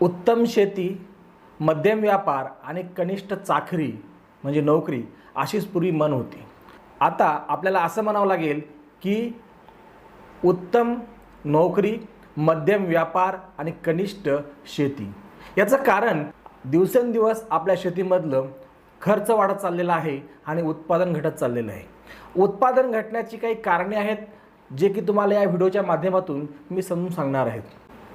उत्तम शेती मध्यम व्यापार आणि कनिष्ठ चाकरी म्हणजे नोकरी अशीच पूर्वी मन होती. आता आपल्याला असं म्हणावं लागेल की उत्तम नोकरी मध्यम व्यापार आणि कनिष्ठ शेती. याचं कारण दिवसेंदिवस आपल्या शेतीमधलं खर्च वाढत चाललेला आहे आणि उत्पादन घटत चाललेलं आहे. उत्पादन घटण्याची काही कारणे आहेत जे की तुम्हाला या व्हिडिओच्या माध्यमातून मी समजून सांगणार आहेत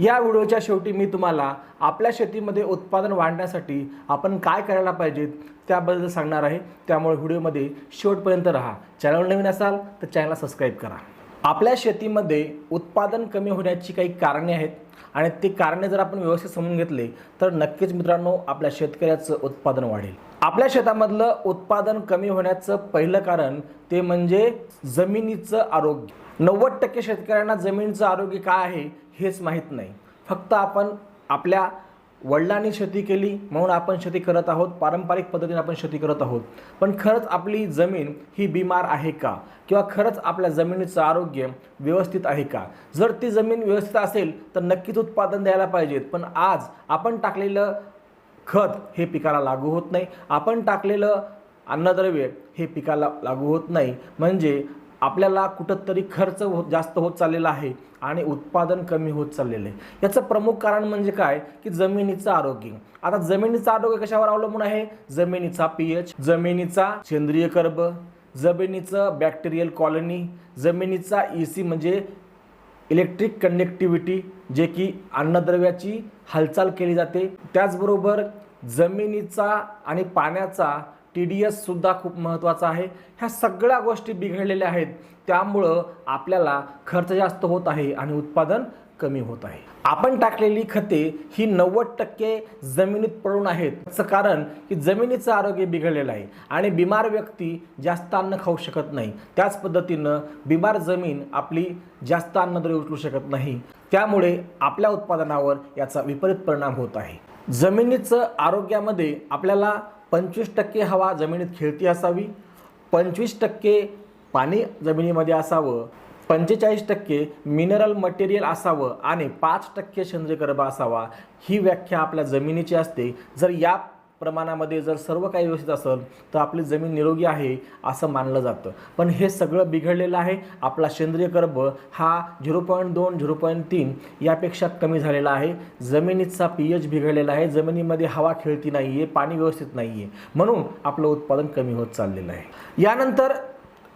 या व्हिडिओच्या शेवटी मी तुम्हाला आपल्या शेतीमध्ये उत्पादन वाढण्यासाठी आपण काय करायला पाहिजेत त्याबद्दल सांगणार आहे. त्यामुळे व्हिडिओमध्ये शेवटपर्यंत राहा. चॅनल नवीन असाल तर चॅनलला सबस्क्राईब करा. आपल्या शेतीमध्ये उत्पादन कमी होण्याची काही कारणे आहेत आणि ती कारणे जर आपण व्यवस्थित समजून घेतले तर नक्कीच मित्रांनो आपल्या शेतकऱ्याचं उत्पादन वाढेल. आपल्या शेतामधलं उत्पादन कमी होण्याचं पहिलं कारण ते म्हणजे जमिनीचं आरोग्य. नव्वद टक्के शेतकऱ्यांना जमिनीचं आरोग्य काय आहे हेच माहीत नाही. फक्त आपण आपल्या वडिलांनी शेती केली म्हणून आपण शेती करत आहोत पारंपरिक पद्धतीने आपण शेती करत आहोत. पण खरंच आपली जमीन ही बिमार आहे का? किंवा खरंच आपल्या जमिनीचं आरोग्य व्यवस्थित आहे का? जर ती जमीन व्यवस्थित असेल तर नक्कीच उत्पादन द्यायला पाहिजेत. पण आज आपण टाकलेलं खत हे पिकाला लागू होत नाही. आपण टाकलेलं अन्नद्रव्य हे पिकाला लागू होत नाही. म्हणजे आपल्याला कुठंतरी खर्च होत जास्त होत चाललेला आहे आणि उत्पादन कमी होत चाललेलं आहे. याचं प्रमुख कारण म्हणजे काय? की जमिनीचं आरोग्य. आता जमिनीचं आरोग्य कशावर अवलंबून आहे? जमिनीचा पी एच जमिनीचा सेंद्रिय कर्ब जमिनीचं बॅक्टेरियल कॉलनी जमिनीचा ई सी म्हणजे इलेक्ट्रिक कनेक्टिव्हिटी जे की अन्नद्रव्याची हालचाल केली जाते. त्याचबरोबर जमिनीचा आणि पाण्याचा टी डी एससुद्धा खूप महत्त्वाचा आहे. ह्या सगळ्या गोष्टी बिघडलेल्या आहेत. त्यामुळं आपल्याला खर्च जास्त होत आहे आणि उत्पादन कमी होत आहे. आपण टाकलेली खते ही नव्वद टक्के जमिनीत पडून आहेत. याचं कारण की जमिनीचं आरोग्य बिघडलेलं आहे आणि बिमार व्यक्ती जास्त अन्न खाऊ शकत नाही. त्याच पद्धतीनं बिमार जमीन आपली जास्त अन्नद्रव्य उचलू शकत नाही. त्यामुळे आपल्या उत्पादनावर याचा विपरीत परिणाम होत आहे. जमिनीचं आरोग्यामध्ये आपल्याला पंचवीस टक्के हवा जमिनीत खेळती असावी पंचवीस टक्के पाणी जमिनीमध्ये असावं पंचेचाळीस टक्के मिनरल मटेरियल असावं आणि पाच टक्के सेंद्रिय गर्भ असावा ही व्याख्या आपल्या जमिनीची असते. जर या प्रमाणामध्ये जर सर्व काही व्यवस्थित असेल तर आपली जमीन निरोगी आहे असं मानलं जातं. पण हे सगळं बिघडलेलं आहे. आपला सेंद्रिय कर्ब हा झिरो पॉईंट दोन झिरो पॉईंट तीन यापेक्षा कमी झालेला आहे. जमिनीचा पी एच बिघडलेला आहे. जमिनीमध्ये हवा खेळती नाही आहे पाणी व्यवस्थित नाही आहे म्हणून आपलं उत्पादन कमी होत चाललेलं आहे. यानंतर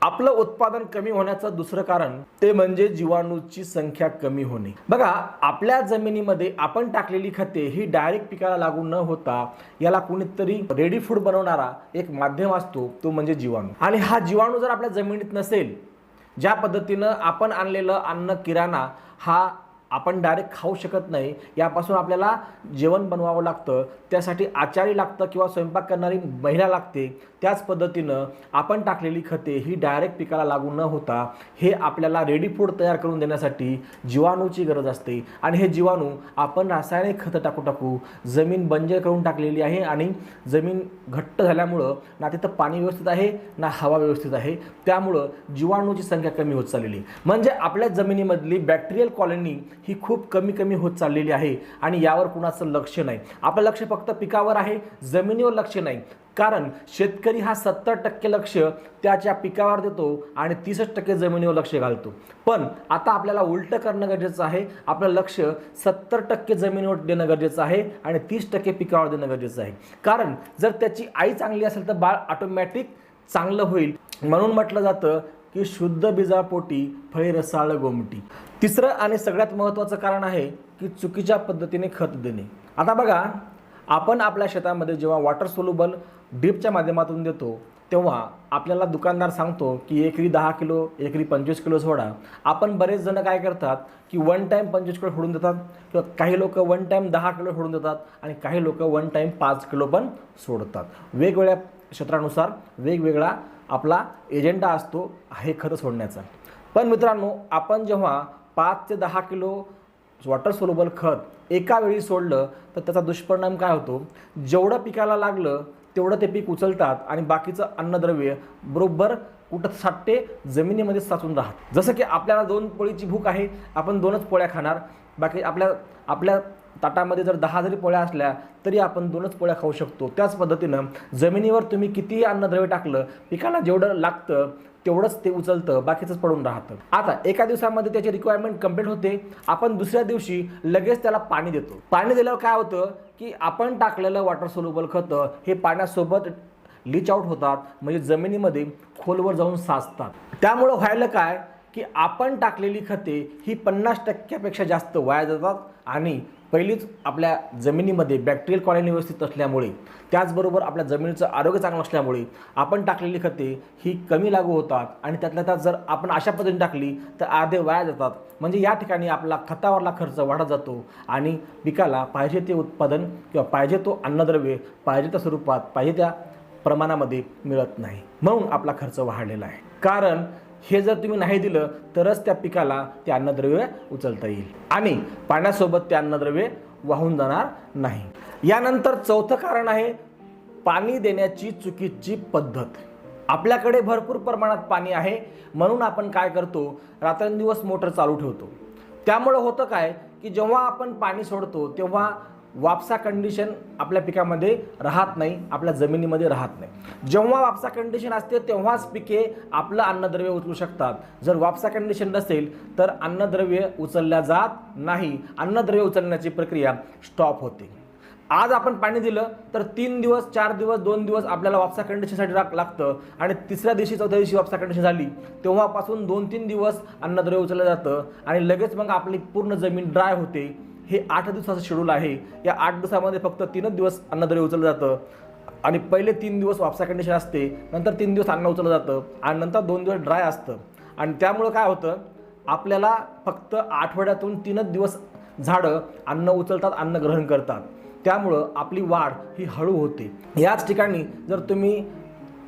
आपलं उत्पादन कमी होण्याचं दुसरं कारण ते म्हणजे जीवाणूची संख्या कमी होणे. बघा आपल्या जमिनीमध्ये आपण टाकलेली खते ही डायरेक्ट पिकाला लागू न होता याला कुणीतरी रेडी फूड बनवणारा एक माध्यम असतो तो म्हणजे जीवाणू. आणि हा जीवाणू जर आपल्या जमिनीत नसेल ज्या पद्धतीनं आपण आणलेलं अन्न किराणा हा आपण डायरेक्ट खाऊ शकत नाही यापासून आपल्याला जेवण बनवावं लागतं त्यासाठी आचारी लागतं किंवा स्वयंपाक करणारी महिला लागते. त्याच पद्धतीनं आपण टाकलेली खते ही डायरेक्ट पिकाला लागू न होता हे आपल्याला रेडी फूड तयार करून देण्यासाठी जीवाणूची गरज असते. आणि हे जीवाणू आपण रासायनिक खतं टाकू टाकू जमीन बंजर करून टाकलेली आहे आणि जमीन घट्ट झाल्यामुळं ना तिथं पाणी व्यवस्थित आहे ना हवा व्यवस्थित आहे. त्यामुळं जीवाणूची संख्या कमी होत चाललेली म्हणजे आपल्या जमिनीमधली बॅक्टेरियल कॉलनी ही खूप कमी कमी होत चाललेली आहे आणि यावर कुणाचं लक्ष नाही. आपलं लक्ष फक्त पिकावर आहे जमिनीवर लक्ष नाही. कारण शेतकरी हा सत्तर टक्के लक्ष त्याच्या पिकावर देतो आणि तीसच टक्के जमिनीवर लक्ष घालतो. पण आता आपल्याला उलटं करणं गरजेचं आहे. आपलं लक्ष सत्तर टक्के जमिनीवर देणं गरजेचं आहे आणि तीस टक्के पिकावर देणं गरजेचं आहे. कारण जर त्याची आई चांगली असेल तर बाळ ऑटोमॅटिक चांगलं होईल. म्हणून म्हटलं जातं की शुद्ध बिजापोटी फळे रसाळ गोमटी. तिसरं आणि सगळ्यात महत्त्वाचं कारण आहे की चुकीच्या पद्धतीने खत देणे. आता बघा आपण आपल्या शेतामध्ये जेव्हा वॉटर सोल्युबल ड्रीपच्या माध्यमातून देतो तेव्हा आपल्याला दुकानदार सांगतो की एकरी दहा किलो एकरी पंचवीस किलो सोडा. आपण बरेच जण काय करतात की वन टाईम पंचवीस किलो सोडून देतात किंवा काही लोक वन टाईम दहा किलो सोडून देतात आणि काही लोक वन टाईम पाच किलो पण सोडतात. वेगवेगळ्या क्षेत्रानुसार वेगवेगळा आपला एजेंडा असतो हे खतं सोडण्याचा. पण मित्रांनो आपण जेव्हा पाच ते दहा किलो वॉटर सोल्युबल खत एका वेळी सोडलं तर त्याचा दुष्परिणाम काय होतो? जेवढं पिकाला लागलं तेवढं ते पीक उचलतात आणि बाकीचं अन्नद्रव्य बरोबर कुठं साठते? जमिनीमध्ये साचून राहत. जसं की आपल्याला दोन पोळीची भूक आहे आपण दोनच पोळ्या खाणार. बाकी आपल्या आपल्या ताटामध्ये जर दहा जरी पोळ्या असल्या तरी आपण दोनच पोळ्या खाऊ शकतो. त्याच पद्धतीनं जमिनीवर तुम्ही कितीही अन्नद्रव्य टाकलं पिकाला जेवढं लागतं तेवढंच ते उचलतं बाकीचंच पडून राहतं. आता एका दिवसामध्ये त्याची रिक्वायरमेंट कंप्लीट होते. आपण दुसऱ्या दिवशी लगेच त्याला पाणी देतो. पाणी दिल्यावर काय होतं की आपण टाकलेलं वॉटर सोल्युबल खतं हे पाण्यासोबत लीच आउट होतात म्हणजे जमिनीमध्ये खोलवर जाऊन साचतात. त्यामुळं व्हायला काय की आपण टाकलेली खते ही पन्नास टक्क्यापेक्षा जास्त वाया जातात आणि पहिलीच आपल्या जमिनीमध्ये बॅक्टेरियल कॉलनी व्यवस्थित असल्यामुळे त्याचबरोबर आपल्या जमिनीचं आरोग्य चांगलं असल्यामुळे आपण टाकलेली खते ही कमी लागू होतात आणि त्यातल्या त्यात जर आपण अशा पद्धतीने टाकली तर अर्धे वाया जातात. म्हणजे या ठिकाणी आपला खतावरला खर्च वाढत जातो आणि पिकाला पाहिजे ते उत्पादन किंवा पाहिजे तो अन्नद्रव्य पाहिजे त्या स्वरूपात पाहिजे त्या प्रमाणामध्ये मिळत नाही. म्हणून आपला खर्च वाढलेला आहे. कारण हे जर तुम्ही नाही दिलं तरच त्या पिकाला ते अन्नद्रव्य उचलता येईल. आणि पाण्यासोबत ते अन्नद्रव्य वाहून जाणार नाही. यानंतर चौथं कारण आहे पाणी देण्याची चुकीची पद्धत. आपल्याकडे भरपूर प्रमाणात पाणी आहे म्हणून आपण काय करतो रात्रंदिवस मोटर चालू ठेवतो. त्यामुळं होतं काय की जेव्हा आपण पाणी सोडतो तेव्हा वापसा कंडिशन आपल्या पिकामध्ये राहत नाही आपल्या जमिनीमध्ये राहत नाही. जेव्हा वापसा कंडिशन असते तेव्हाच पिके आपलं अन्नद्रव्य उचलू शकतात. जर वापसा कंडिशन नसेल तर अन्नद्रव्य उचलल्या जात नाही. अन्नद्रव्य उचलण्याची प्रक्रिया स्टॉप होते. आज आपण पाणी दिलं तर तीन दिवस चार दिवस दोन दिवस आपल्याला वापसा कंडिशनसाठी राख लागतं. आणि तिसऱ्या दिवशी चौथ्या दिवशी वापसा कंडिशन झाली तेव्हापासून दोन तीन दिवस अन्नद्रव्य उचललं जातं. आणि लगेच मग आपली पूर्ण जमीन ड्राय होते. हे आठ दिवसाचं शेड्यूल आहे. या आठ दिवसामध्ये फक्त तीनच दिवस अन्नद्रव्य उचललं जातं. आणि पहिले तीन दिवस वापसा कंडिशन असते नंतर तीन दिवस अन्न उचललं जातं आणि नंतर दोन दिवस ड्राय असतं. आणि त्यामुळं काय होतं आपल्याला फक्त आठवड्यातून तीनच दिवस झाडं अन्न उचलतात अन्न ग्रहण करतात. त्यामुळं आपली वाढ ही हळू होते. याच ठिकाणी जर तुम्ही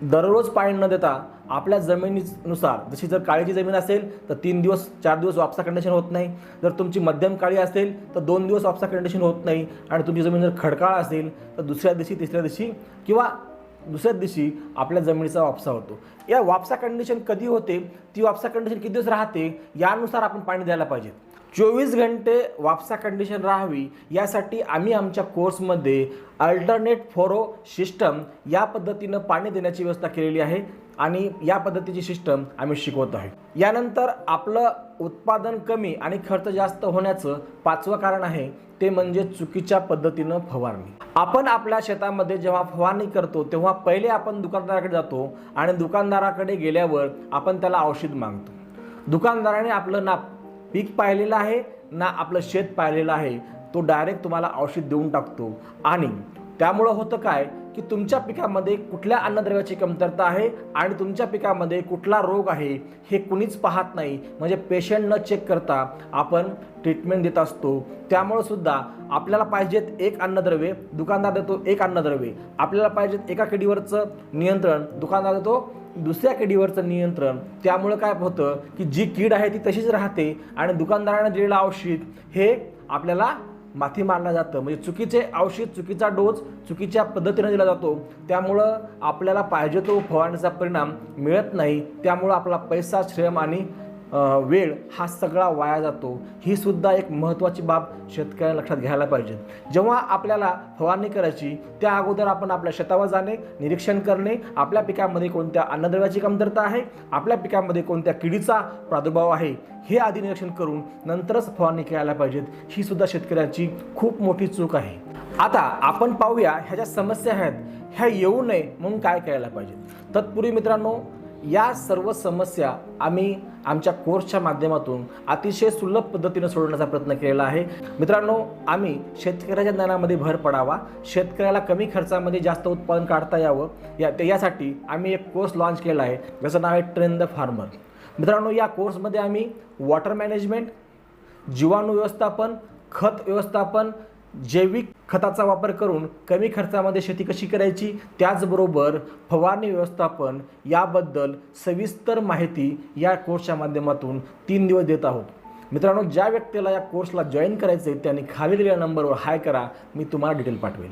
दररोज पाणी न देता आपल्या जमिनीनुसार जशी जर काळीची जमीन असेल तर तीन दिवस चार दिवस वापसा कंडिशन होत नाही. जर तुमची मध्यम काळी असेल तर दोन दिवस वापसा कंडिशन होत नाही. आणि तुमची जमीन जर खडकाळ असेल तर दुसऱ्या दिवशी तिसऱ्या दिवशी किंवा दुसऱ्या दिवशी आपल्या जमिनीचा वापसा होतो. या वापसा कंडिशन कधी होते? ती वापसा कंडिशन किती दिवस राहते? यानुसार आपण पाणी द्यायला पाहिजे. चोवीस घंटे वापसा कंडिशन राहावी यासाठी आम्ही आमच्या कोर्समध्ये अल्टरनेट फोरो सिस्टम या पद्धतीनं पाणी देण्याची व्यवस्था केलेली आहे आणि या पद्धतीची सिस्टम आम्ही शिकवत आहे. यानंतर आपलं उत्पादन कमी आणि खर्च जास्त होण्याचं पाचवं कारण आहे ते म्हणजे चुकीच्या पद्धतीनं फवारणी. आपण आपल्या शेतामध्ये जेव्हा फवारणी करतो तेव्हा पहिले आपण दुकानदाराकडे जातो आणि दुकानदाराकडे गेल्यावर आपण त्याला औषध मागतो. दुकानदाराने आपलं नाप पीक पाहिलेलं आहे ना आपलं शेत पाहिलेलं आहे तो डायरेक्ट तुम्हाला औषध देऊन टाकतो. आणि त्यामुळं होतं काय की तुमच्या पिकामध्ये कुठल्या अन्नद्रव्याची कमतरता आहे आणि तुमच्या पिकामध्ये कुठला रोग आहे हे कुणीच पाहत नाही. म्हणजे पेशंट न चेक करता आपण ट्रीटमेंट देत असतो. त्यामुळं सुद्धा आपल्याला पाहिजेत एक अन्नद्रव्य दुकानदार देतो एक अन्नद्रव्य. आपल्याला पाहिजेत एका किडीवरचं नियंत्रण दुकानदार देतो दुसऱ्या किडीवरचं नियंत्रण त्यामुळं काय होतं की जी कीड आहे ती तशीच राहते आणि दुकानदाराने दिलेलं औषध हे आपल्याला माथी मारलं जातं. म्हणजे चुकीचे औषध चुकीचा डोस चुकीच्या पद्धतीने दिला जातो. त्यामुळं आपल्याला पाहिजे तो फवारणीचा परिणाम मिळत नाही. त्यामुळं आपला पैसा श्रम आणि वेळ हा सगळा वाया जातो. ही सुद्धा एक महत्त्वाची बाब शेतकऱ्याला लक्षात घ्यायला पाहिजे. जेव्हा आपल्याला फवारणी करायची त्या अगोदर आपण आपल्या शेतावर जाणे निरीक्षण करणे आपल्या पिकामध्ये कोणत्या अन्नद्रव्याची कमतरता आहे आपल्या पिकामध्ये कोणत्या किडीचा प्रादुर्भाव आहे हे आधी निरीक्षण करून नंतरच फवारणी करायला पाहिजेत. ही सुद्धा शेतकऱ्याची खूप मोठी चूक आहे. आता आपण पाहूया ह्या ज्या समस्या आहेत ह्या येऊ नये म्हणून काय करायला पाहिजे. तत्पूर्वी मित्रांनो या सर्व समस्या आम्ही आमच्या कोर्सच्या माध्यमातून अतिशय सुलभ पद्धतीने सोडवण्याचा प्रयत्न केलेला आहे. मित्रांनो आम्ही शेतकऱ्याच्या ज्ञानामध्ये भर पडावा शेतकऱ्याला कमी खर्चामध्ये जास्त उत्पादन काढता यावं या ते यासाठी आम्ही एक कोर्स लॉन्च केला आहे ज्याचं नाव आहे ट्रेन द फार्मर मित्रांनो या कोर्समध्ये आम्ही वॉटर मॅनेजमेंट जीवाणू व्यवस्थापन खत व्यवस्थापन जैविक खताचा वापर करून कमी खर्चामध्ये शेती कशी करायची? त्याचबरोबर फवारणी व्यवस्थापन याबद्दल सविस्तर माहिती या कोर्सच्या माध्यमातून तीन दिवस देत आहोत. मित्रांनो ज्या व्यक्तीला या कोर्सला जॉईन करायचं आहे त्यांनी खाली दिलेल्या नंबरवर हाय करा मी तुम्हाला डिटेल पाठवेल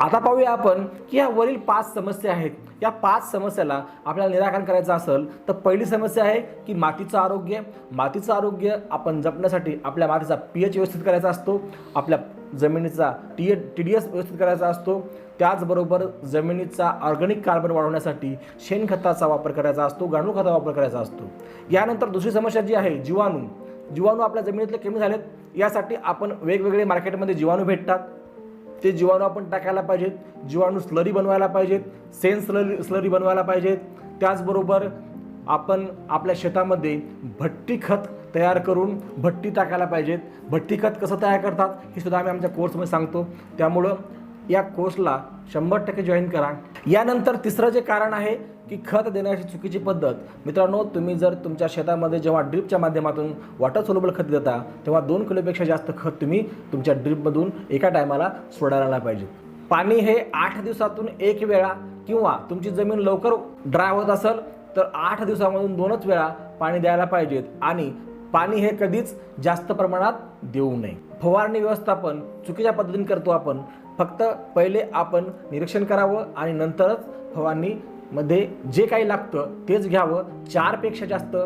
आता पाहूया आपण की या वरील पाच समस्या आहेत. या पाच समस्याला आपल्याला निराकरण करायचं असेल तर पहिली समस्या आहे की मातीचं आरोग्य. मातीचं आरोग्य आपण जपण्यासाठी आपल्या मातीचा पी एच व्यवस्थित करायचा असतो. आपल्या जमिनीचा टी टी डी एस व्यवस्थित करायचा असतो. त्याचबरोबर जमिनीचा ऑर्गॅनिक कार्बन वाढवण्यासाठी शेणखताचा वापर करायचा असतो गांडूळ खताचा वापर करायचा असतो. यानंतर दुसरी समस्या जी आहे जीवाणू. जीवाणू आपल्या जमिनीतले कमी झालेत. यासाठी आपण वेगवेगळे मार्केटमध्ये जीवाणू भेटतात. ते जीवाणू आपण टाकायला पाहिजेत. जीवाणू स्लरी बनवायला पाहिजेत. सेन स्लरी स्लरी बनवायला पाहिजेत. त्याचबरोबर आपण आपल्या शेतामध्ये भट्टी खत तयार करून भट्टी टाकायला पाहिजेत. भट्टी खत कसं तयार करतात हे सुद्धा आम्ही आमच्या कोर्समध्ये सांगतो. त्यामुळं या कोर्सला शंभर टक्के जॉईन करा. यानंतर तिसरं जे कारण आहे की खत देण्याची चुकीची पद्धत. मित्रांनो तुम्ही जर तुमच्या शेतामध्ये जेव्हा ड्रिपच्या माध्यमातून वॉटर सोल्युबल खत देता तेव्हा दोन किलोपेक्षा जास्त खत तुम्ही तुमच्या ड्रिपमधून एका टायमाला सोडायला पाहिजे. पाणी हे आठ दिवसातून एक वेळा किंवा तुमची जमीन लवकर ड्राय होत असेल तर आठ दिवसामधून दोनच वेळा पाणी द्यायला पाहिजेत. आणि पाणी हे कधीच जास्त प्रमाणात देऊ नये. फवारणी व्यवस्थापन चुकीच्या पद्धतीने करतो आपण. फक्त पहिले आपण निरीक्षण करावं आणि नंतरच फवारणीमध्ये जे काही लागतं तेच घ्यावं. चारपेक्षा जास्त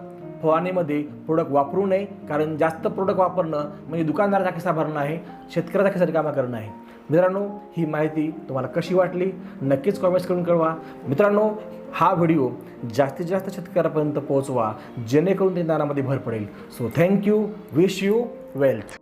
फवारणीमध्ये प्रोडक्ट वापरू नये. कारण जास्त प्रोडक्ट वापरणं म्हणजे दुकानदाराचा खिसा भरणं आहे शेतकऱ्याचा खिसा रिकामा करणं आहे. मित्रांनो ही माहिती तुम्हाला कशी वाटली नक्कीच कॉमेंट्स करून कळवा. मित्रांनो हा व्हिडिओ जास्तीत जास्त शेतकऱ्यापर्यंत पोहोचवा जेणेकरून ते ज्ञानामध्ये भर पडेल. So thank you wish you wealth